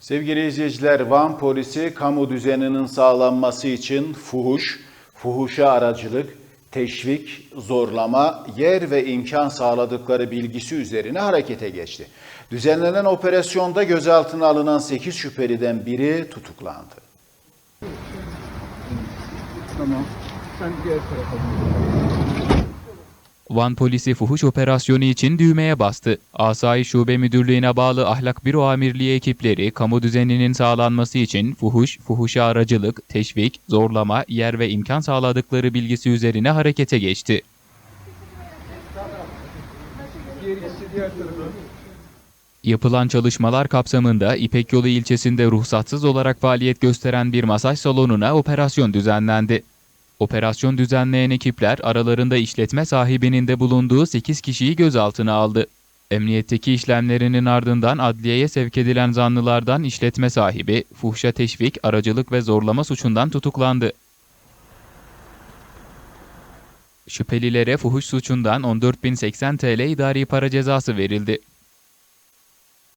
Sevgili izleyiciler, Van polisi kamu düzeninin sağlanması için fuhuş, fuhuşa aracılık, teşvik, zorlama, yer ve imkan sağladıkları bilgisi üzerine harekete geçti. Düzenlenen operasyonda gözaltına alınan 8 şüpheliden biri tutuklandı. Tamam. Sen diğer tarafa Van polisi fuhuş operasyonu için düğmeye bastı. Asayiş Şube Müdürlüğü'ne bağlı Ahlak Büro Amirliği ekipleri kamu düzeninin sağlanması için fuhuş, fuhuşa aracılık, teşvik, zorlama, yer ve imkan sağladıkları bilgisi üzerine harekete geçti. Yapılan çalışmalar kapsamında İpek Yolu ilçesinde ruhsatsız olarak faaliyet gösteren bir masaj salonuna operasyon düzenlendi. Operasyon düzenleyen ekipler aralarında işletme sahibinin de bulunduğu 8 kişiyi gözaltına aldı. Emniyetteki işlemlerinin ardından adliyeye sevk edilen zanlılardan işletme sahibi, fuhşa teşvik, aracılık ve zorlama suçundan tutuklandı. Şüphelilere fuhuş suçundan 14.080 TL idari para cezası verildi.